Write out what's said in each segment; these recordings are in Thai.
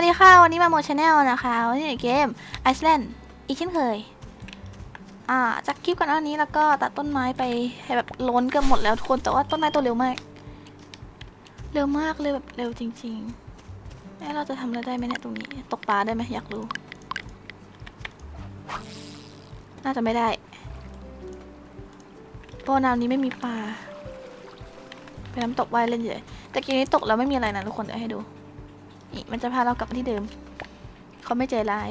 วัสดีค่ะ วันนี้มาโมชแนลนะคะวันนี้เกมไอซ์แลนด์อีกเช่นเคย อ่าจากคลิปก่อนหน้านี้แล้วก็ตัดต้นไม้ไปให้แบบล้นเกือบหมดแล้วทุกคนแต่ว่าต้นไม้ตัวเร็วมาก เร็วมากเลยแบบเร็วจริงๆแล้วเราจะทำอะไรได้ไหมเนี่ยตรงนี้ ตกปลาได้ไหมอยากรู้ น่าจะไม่ได้เพราะน้ำนี้ไม่มีปลาเป็นน้ำตกว่ายเล่นเฉยแต่กี้นี้ตกแล้วไม่มีอะไรนะทุกคนเดี๋ยวให้ดู นี่มันจะพาเรากลับมาที่เดิม เขาไม่ใจร้าย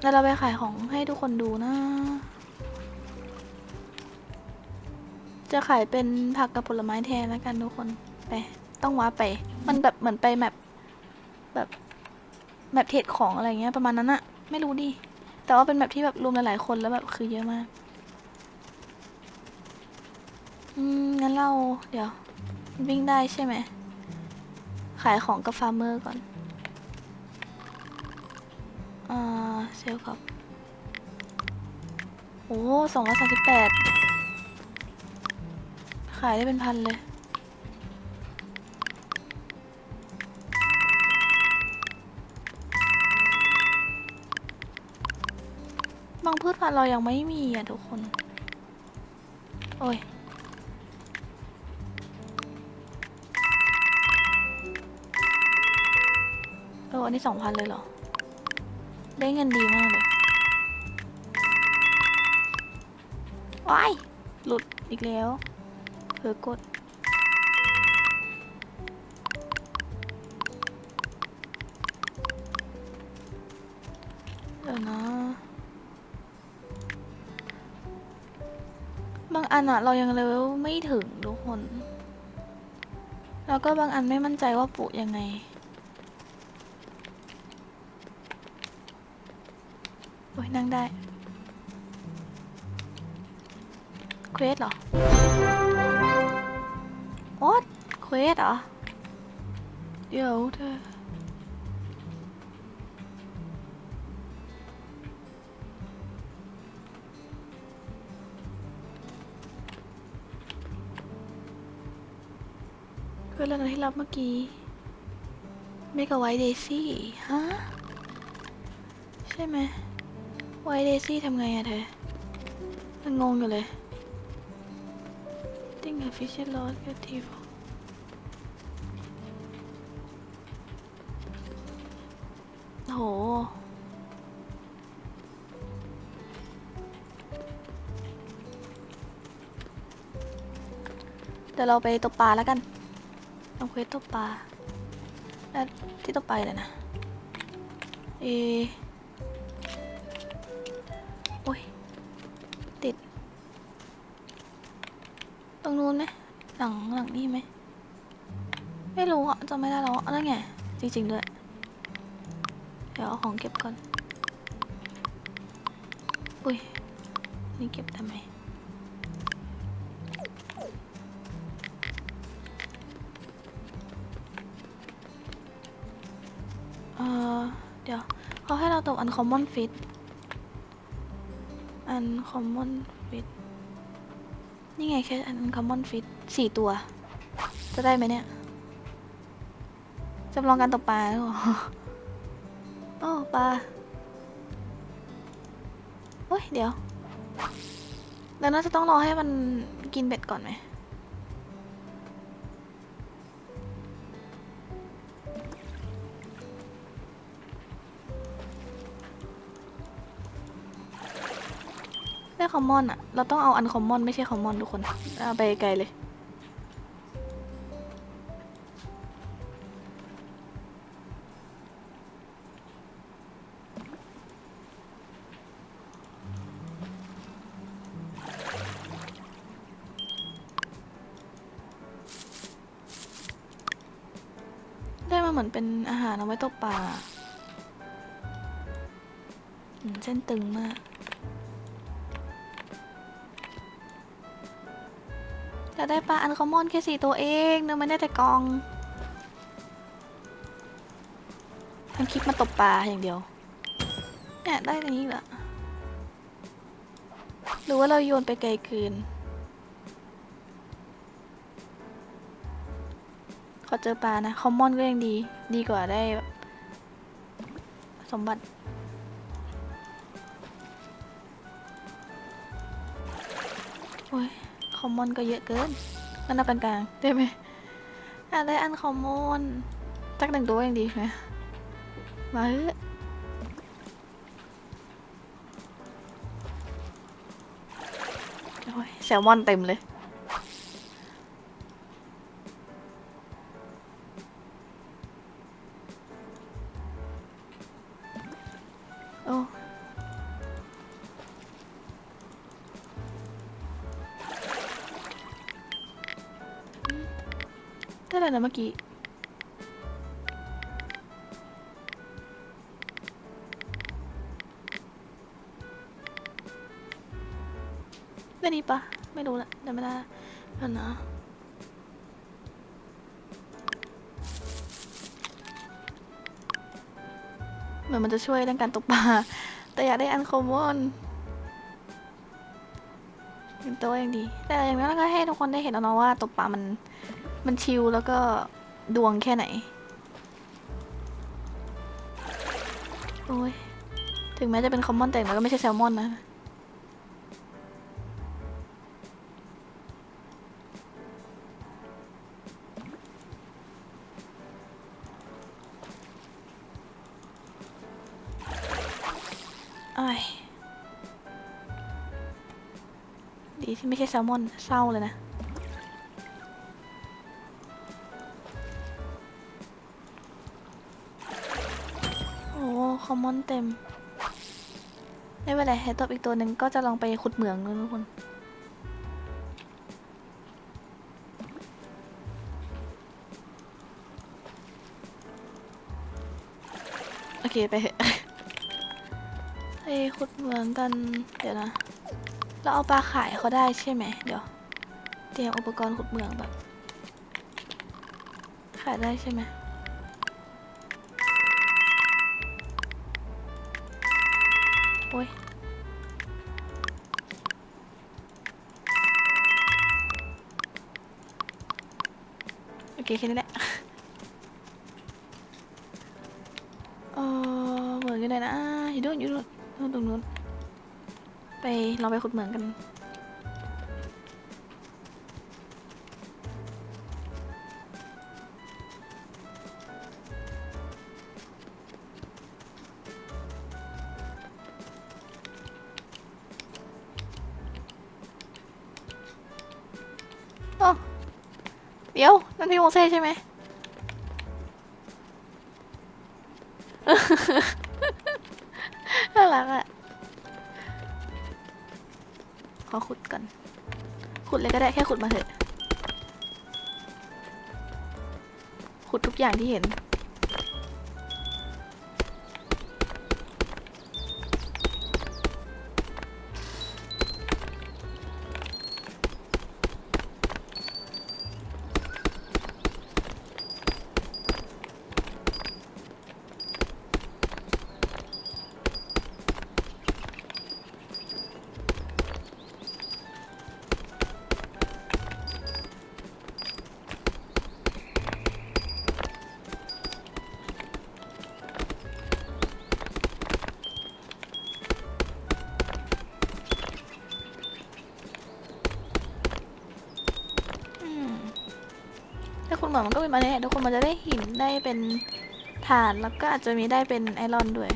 แล้วเราไปขายของให้ทุกคนดูนะ จะขายเป็นผักกับผลไม้แทนแล้วกันทุกคน ไป ต้องว้าไป มันแบบเหมือนไปแบบแบบแบบเทรดของอะไรเงี้ยประมาณนั้นอะไม่รู้ดิ แต่ว่าเป็นแบบที่แบบรวมหลายๆคนแล้วแบบคือเยอะมาก อืมงั้นเราเดี๋ยว วิ่งได้ใช่ไหม ขายของกับฟาร์มเมอร์ก่อนอ่าเซลล์ครับ โอ้สองร้อยสามสิบแปดขายได้เป็นพันเลยบางพืชพันธุ์เรายังไม่มีอะทุกคน โอ้ย อันนี้สองพันเลยเหรอ ได้เงินดีมากเลยว้ายหลุดอีกแล้วเผลอกด เดี๋ยวนะ บางอันอะเรายังเลเวลไม่ถึงทุกคน แล้วก็บางอันไม่มั่นใจว่าปลูกยังไง โอ้ยนั่งได้เควสเหรอโอ๊ตเควสเหรอ เดี๋ยวเธอเควสอะไรที่รับเมื่อกี้เมกะไวท์เดซี่ฮะ ใช่ไหม ไวเดซี่ทำไงอะเธอยังงงอยู่เลย ติ้งกับฟิชเชอร์ลอสกับทีฟโหเดี๋ยวเราไปตกปลาแล้วกันทำเควสตกปลาแล้วที่ตกปลาเลยนะ เอ นู้นไหมหลังหลังนี่ไหมไม่รู้อะจำไม่ได้แล้วอะนั่นไงจริงๆด้วยเดี๋ยวเอาของเก็บก่อน อุ้ย นี่เก็บทำไม เออเดี๋ยวเขาให้เราตกอันคอมมอนฟิต อันคอมมอนฟิต นี่ไงแค่อันคอมมอนฟิตสี่ตัว จะได้ไหมเนี่ยจำลองการตกปลาหรอโอ้ปลาโอ้ยเดี๋ยวแล้วน่าจะต้องรอให้มันกินเบ็ดก่อนไหม ได้คอมมอนอะเราต้องเอาอันคอมมอนไม่ใช่คอมมอนทุกคนเอาไปไกลเลย ได้มาเหมือนเป็นอาหารเอาไว้ตกปลาเส้นตึงมาก แต่ได้ปลาอันคอมมอนแค่สี่ตัวเองเนื้อไม่ได้แต่กองทำคลิปมาตบปลาอย่างเดียวเนี่ยได้อย่างนี้แหละหรือว่าเราโยนไปไกลเกินขอเจอปลานะ คอมมอนก็ยังดี ดีกว่าได้ สมบัติ อมมอนก็เยอะเกินมันนับเป็นกลางได้ไหมอะได้อันคอมมอนจักหนึ่งตัวยังดีไหมมาเถอะโอ้ยแซลมอนเต็มเลยโอ้ อะไรนะเมื่อกี้ ไม่นี่ปะไม่รู้ละเดี๋ยวไม่ได้เดี๋ยวนะเหมือนมันจะช่วยเรื่องการตกปลา แต่อยากได้อันคอมมอนเป็นตัวอย่างดี แต่อย่างนั้นก็ให้ทุกคนได้เห็นแล้วเนาะว่าตกปลามัน มันชิลแล้วก็ดวงแค่ไหน โอ้ย ถึงแม้จะเป็นคอมมอนแต่มันก็ไม่ใช่แซลมอนนะอ้ยดีที่ไม่ใช่แซลมอนเศร้าเลยนะ อ้คอมมอนเต็ม ไม่เป็นไรให้ตบอีกตัวหนึ่งก็จะลองไปขุดเหมืองด้วยทุกคนโอเค ไปเถอะไปขุดเหมืองกัน เดี๋ยวนะ เราเอาปลาขายเขาได้ใช่ไหม เดี๋ยว เตรียมอุปกรณ์ขุดเหมืองแบบ ขายได้ใช่ไหม โอ้ยโอเคแค่นี้แหละเออเหมือนกันเลยนะอยู่ด้วยอยู่ด้วยตรงนู้นไปเราไปขุดเหมืองกัน เดี๋ยวนั่นพี่โมเซ่ใช่ไหมน่ารักอะขอขุดก่อน ขุดเลยก็ได้แค่ขุดมาเถอะ ขุดทุกอย่างที่เห็น มอมันก็เป็นมาเนี่ยทุกคนมันจะได้หินได้เป็นฐานแล้วก็อาจจะมีได้เป็นไอรอนด้วย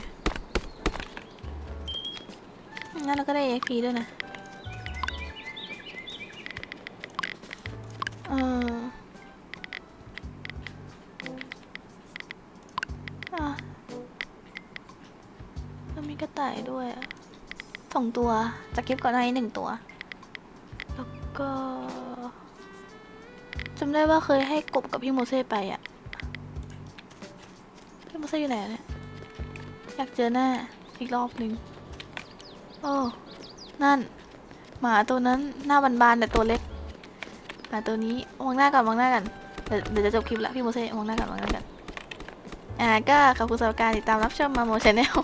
งั้นเราก็ได้ XP ด้วยนะ เอออะแล้วมีกระต่ายด้วยอะสองตัวจะเก็บก่อนหน้านี้หนึ่งตัว แล้วก็ จำได้ว่าเคยให้กบกับพี่โมเซ่ไปอะพี่โมเซ่อยู่ไหนเนี่ย อยากเจอหน้าอีกรอบหนึ่งโอ้นั่น หมาตัวนั้นหน้าบานๆแต่ตัวเล็กหมาตัวนี้มองหน้าก่อนมองหน้ากันเดี๋ยวจะจบคลิปละพี่โมเซ่มองหน้าก่อนมองหน้ากันอ่าก็ขอบคุณสำหรับการติดตามรับชมมาโมชแนล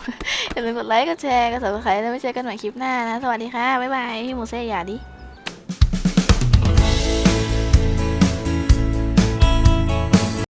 อย่าลืมกดไลค์กดแชร์กด subscribe แล้วไว้เจอกันใหม่คลิปหน้านะ สวัสดีค่ะ บ๊ายบาย พี่โมเซ่อย่าดิ